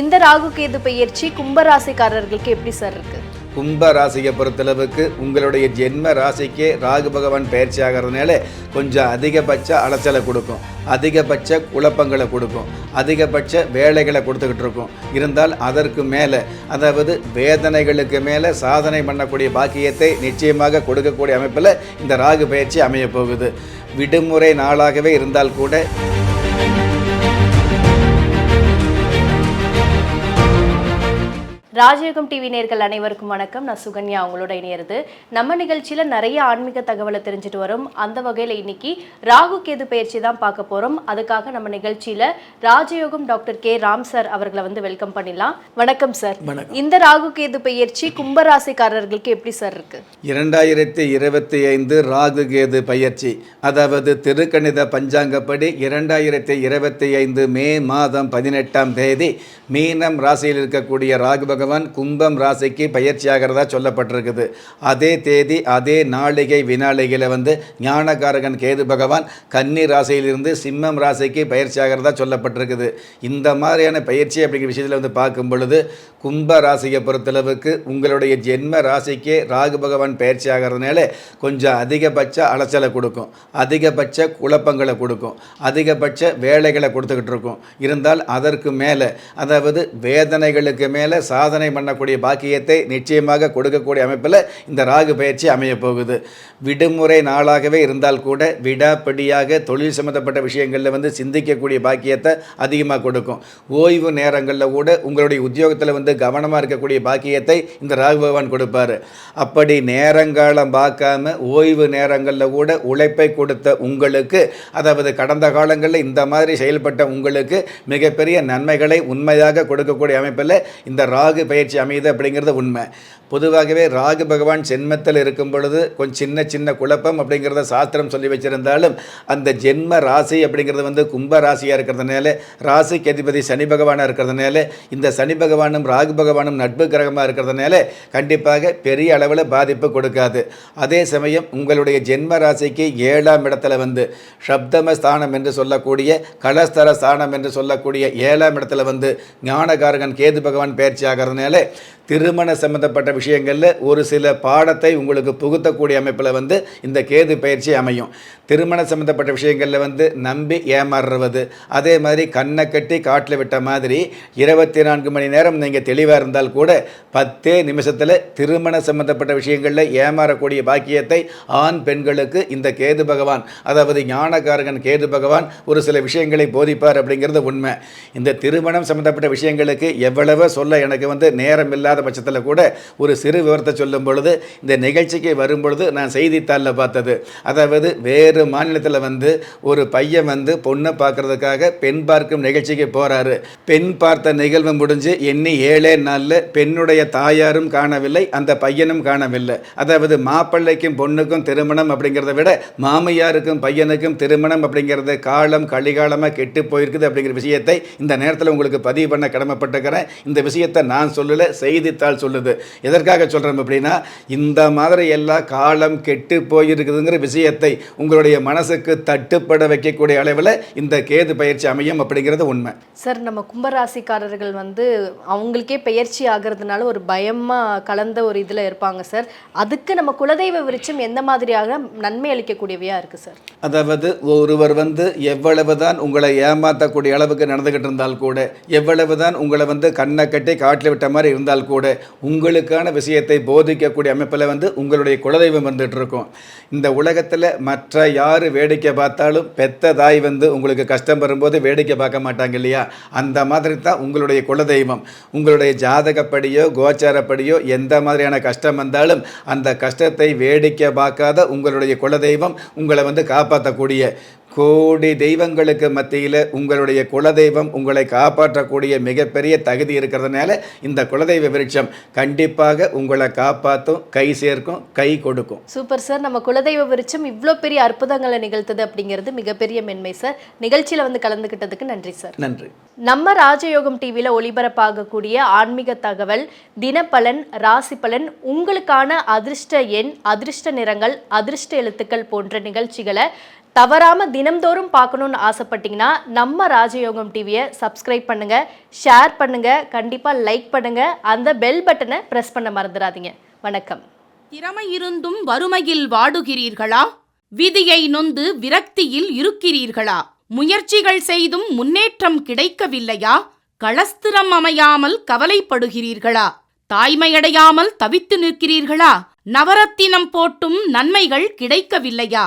இந்த ராகு கேது பெயர்ச்சி கும்பராசிக்காரர்களுக்கு எப்படி சார் இருக்கு? கும்ப ராசியை பொறுத்தளவுக்கு உங்களுடைய ஜென்ம ராசிக்கே ராகு பகவான் பயிற்சி ஆகிறதுனால கொஞ்சம் அதிகபட்ச அலைச்சலை கொடுக்கும். அதிகபட்ச குழப்பங்களை கொடுக்கும். அதிகபட்ச வேலைகளை கொடுத்துக்கிட்டு இருக்கும். இருந்தால் அதற்கு மேலே அதாவது வேதனைகளுக்கு மேலே சாதனை பண்ணக்கூடிய பாக்கியத்தை நிச்சயமாக கொடுக்கக்கூடிய அமைப்பில் இந்த ராகு பயிற்சி அமைய போகுது விடுமுறை நாளாகவே இருந்தால் கூட ராஜயோகம் டிவி நேர்கள் அனைவருக்கும் வணக்கம். நான் சுகன்யா அவங்களோட இணையிறது. நம்ம நிகழ்ச்சியில நிறைய ஆன்மீக தகவலை தெரிஞ்சுட்டு வரோம். அந்த வகையில இன்னைக்கு ராகு கேது பயிற்சி தான் பார்க்க போறோம். அதுக்காக நம்ம நிகழ்ச்சியில ராஜயோகம் டாக்டர் கே. ராம் சார் அவர்களை வந்து வெல்கம் பண்ணிடலாம். வணக்கம் சார். இந்த ராகு கேது பயிற்சி கும்பராசிக்காரர்களுக்கு எப்படி சார் இருக்கு? இரண்டாயிரத்தி இருபத்தி ஐந்து ராகு கேது பயிற்சி. அதாவது திருக்கணித பஞ்சாங்கப்படி இரண்டாயிரத்தி இருபத்தி ஐந்து மே மாதம் பதினெட்டாம் தேதி மீனம் ராசியில் இருக்கக்கூடிய ராகு பகவான் கும்பம் ராசிக்கு பயிற்சியாகிறதா சொல்லப்பட்டிருக்குது. அதே தேதி அதே நாளிகை வினாளிகையில் வந்து ஞானகாரகன் கேது பகவான் கன்னி ராசியிலிருந்து சிம்மம் ராசிக்கு பயிற்சியாகிறதா சொல்லப்பட்டிருக்குது. இந்த மாதிரியான பயிற்சி அப்படிங்கிற விஷயத்தில் வந்து பார்க்கும் பொழுது கும்ப ராசியை பொறுத்தளவுக்கு உங்களுடைய ஜென்ம ராசிக்கே ராகு பகவான் பயிற்சி ஆகிறதுனால கொஞ்சம் அதிகபட்ச அலைச்சலை கொடுக்கும். அதிகபட்ச குழப்பங்களை கொடுக்கும். அதிகபட்ச வேலைகளை கொடுத்துக்கிட்டு இருக்கும். இருந்தால் அதற்கு மேலே அதாவது வேதனைகளுக்கு மேலே சாதனை பண்ணக்கூடிய பாக்கியத்தை நிச்சயமாக கொடுக்கக்கூடிய அமைப்பில் இந்த ராகு பயிற்சி அமைய போகுது விடுமுறை நாளாகவே இருந்தால் கூட விடாப்படியாக தொழில் சம்மந்தப்பட்ட விஷயங்களில் வந்து சிந்திக்கக்கூடிய பாக்கியத்தை அதிகமாக கொடுக்கும். ஓய்வு நேரங்களில் கூட உங்களுடைய உத்தியோகத்தில் வந்து கவனமாக இருக்கக்கூடிய பாக்கியத்தை இந்த ராகு பகவான் கொடுப்பாரு. அப்படி நேரங்காலம் பார்க்காம ஓய்வு நேரங்களில் கூட உழைப்பை கொடுத்த உங்களுக்கு அதாவது கடந்த காலங்களில் இந்த மாதிரி செயல்பட்ட உங்களுக்கு மிகப்பெரிய நன்மைகளை உண்மையாக கொடுக்கக்கூடிய அமைப்பில் இந்த ராகு பயிற்சி அமையுது அப்படிங்கிறது உண்மை. பொதுவாகவே ராகு பகவான் ஜென்மத்தில் இருக்கும் பொழுது கொஞ்சம் சின்ன சின்ன குழப்பம் அப்படிங்கிறத சாஸ்திரம் சொல்லி வச்சிருந்தாலும் அந்த ஜென்ம ராசி அப்படிங்கிறது வந்து கும்ப ராசியாக இருக்கிறதுனால ராசிக்கு அதிபதி சனி பகவானாக இருக்கிறதுனால இந்த சனி பகவானும் ராகு பகவானும் நட்பு கிரகமாக இருக்கிறதுனால கண்டிப்பாக பெரிய அளவில் பாதிப்பு கொடுக்காது. அதே சமயம் உங்களுடைய ஜென்ம ராசிக்கு ஏழாம் இடத்துல வந்து சப்தம ஸ்தானம் என்று சொல்லக்கூடிய கலஸ்தர ஸ்தானம் என்று சொல்லக்கூடிய ஏழாம் இடத்துல வந்து ஞானகாரகன் கேது பகவான் பயிற்சி ஆகிறதுனால திருமண சம்பந்தப்பட்ட விஷயங்களில் ஒரு சில பாடத்தை உங்களுக்கு புகுத்தக்கூடிய அமைப்பில் வந்து இந்த கேது பயிற்சி அமையும். திருமண சம்பந்தப்பட்ட விஷயங்களில் வந்து நம்பி ஏமாறுறது. அதே மாதிரி கண்ணை கட்டி காட்டில் விட்ட மாதிரி இருபத்தி நான்கு மணி நேரம் நீங்கள் தெளிவாக இருந்தால் கூட பத்தே நிமிஷத்தில் திருமண சம்பந்தப்பட்ட விஷயங்களில் ஏமாறக்கூடிய பாக்கியத்தை ஆண் பெண்களுக்கு இந்த கேது பகவான் அதாவது ஞானகாரகன் கேது பகவான் ஒரு சில விஷயங்களை போதிப்பார் அப்படிங்கிறது உண்மை. இந்த திருமணம் சம்பந்தப்பட்ட விஷயங்களுக்கு எவ்வளவோ சொல்ல எனக்கு வந்து நேரம் இல்லாத பட்சத்தில் கூட ஒரு சிறு விவரத்தை சொல்லும் பொழுது இந்த நிகழ்ச்சிக்கு வரும் பொழுது நான் செய்தித்தாளில் பார்த்தது. அதாவது வேறு மாநிலத்தில் வந்து ஒரு பையன் வந்து பொண்ணை பார்க்கறதுக்காக பெண் பார்க்கும் நிகழ்ச்சிக்கு போகிறாரு பெண் பார்த்த நிகழ்வு முடிஞ்சு எண்ணி ஏழே நாளில் பெண்ணுடைய தாயாரும் காணவில்லை அந்த பையனும் காணவில்லை. அதாவது மாப்பிள்ளைக்கும் பொண்ணுக்கும் திருமணம் அப்படிங்கிறத விட மாமியாருக்கும் பையனுக்கும் திருமணம் அப்படிங்கிறது காலம் கலிகாலமாக கெட்டு போயிருக்குது அப்படிங்கிற விஷயத்தை இந்த நேரத்தில் உங்களுக்கு பதிவு பண்ண கடமைப்பட்டிருக்கிறேன். இந்த விஷயத்தை நான் சொல்லலை செய்தி செய்தித்தாள் சொல்லுது. எதற்காக சொல்கிறோம் அப்படின்னா இந்த மாதிரி எல்லாம் காலம் கெட்டு போயிருக்குதுங்கிற விஷயத்தை உங்களுடைய மனசுக்கு தட்டுப்பட வைக்கக்கூடிய அளவில் இந்த கேது பயிற்சி அமையும் அப்படிங்கிறது உண்மை. சார் நம்ம கும்பராசிக்காரர்கள் வந்து அவங்களுக்கே பெயர்ச்சி ஆகிறதுனால ஒரு பயமா கலந்த ஒரு இதுல இருப்பாங்க சார். அதுக்கு நம்ம குலதெய்வ விருட்சம் எந்த மாதிரியாக நன்மை அளிக்கக்கூடியவையா இருக்கு சார்? அதாவது ஒருவர் வந்து எவ்வளவுதான் உங்களை ஏமாற்றக்கூடிய அளவுக்கு நடந்துக்கிட்டு இருந்தால் கூட எவ்வளவுதான் உங்களை வந்து கண்ணை கட்டி காட்டில் விட்ட மாதிரி இருந்தால் கூட கூட உங்களுக்கான விஷயத்தை போதிக்கக்கூடிய அமைப்பில் வந்து உங்களுடைய குலதெய்வம் வந்துட்டு இருக்கும் இந்த உலகத்தில் மற்ற யார் வேடிக்கை பார்த்தாலும் பெத்த தாய் வந்து உங்களுக்கு கஷ்டம் வரும்போது வேடிக்கை பார்க்க மாட்டாங்க இல்லையா? அந்த மாதிரி தான் உங்களுடைய குலதெய்வம். உங்களுடைய ஜாதகப்படியோ கோச்சாரப்படியோ எந்த மாதிரியான கஷ்டம் வந்தாலும் அந்த கஷ்டத்தை வேடிக்கை பார்க்காத உங்களுடைய குலதெய்வம் உங்களை வந்து காப்பாற்றக்கூடிய கோடி தெய்வங்களுக்கு மத்தியில் உங்களுடைய குலதெய்வம் உங்களை காப்பாற்றக்கூடிய மிகப்பெரிய தகுதி இருக்கிறதுனால இந்த குலதெய்வ விருட்சம் கண்டிப்பாக உங்களை காப்பாற்றும் கை சேர்க்கும் கை கொடுக்கும். Super sir. நம்ம குலதெய்வ விருட்சம் இவ்வளோ பெரிய அற்புதங்களை நிகழ்த்தது அப்படிங்கிறது மிகப்பெரிய மென்மை சார். நிகழ்ச்சியில வந்து கலந்துக்கிட்டதுக்கு நன்றி சார். நன்றி. நம்ம ராஜயோகம் டிவியில் ஒளிபரப்பாகக்கூடிய ஆன்மீக தகவல் தினப்பலன் ராசி பலன் உங்களுக்கான அதிர்ஷ்ட எண் அதிர்ஷ்ட நிறங்கள் அதிர்ஷ்ட எழுத்துக்கள் போன்ற நிகழ்ச்சிகளை தவறாம தினம்தோறும் பார்க்கணுன்னு ஆசைப்பட்டீங்கன்னா நம்ம ராஜயோகம் டிவியை சப்ஸ்கிரைப் பண்ணுங்க ஷேர் பண்ணுங்க கண்டிப்பாக லைக் பண்ணுங்க அந்த பெல் பட்டனை ப்ரெஸ் பண்ண மறந்துடாதீங்க. வணக்கம். திறமை இருந்தும் வறுமையில் வாடுகிறீர்களா? விதியை நொந்து விரக்தியில் இருக்கிறீர்களா? முயற்சிகள் செய்தும் முன்னேற்றம் கிடைக்கவில்லையா? களஸ்திரம் அமையாமல் கவலைப்படுகிறீர்களா? தாய்மையடையாமல் தவித்து நிற்கிறீர்களா? நவரத்தினம் போட்டும் நன்மைகள் கிடைக்கவில்லையா?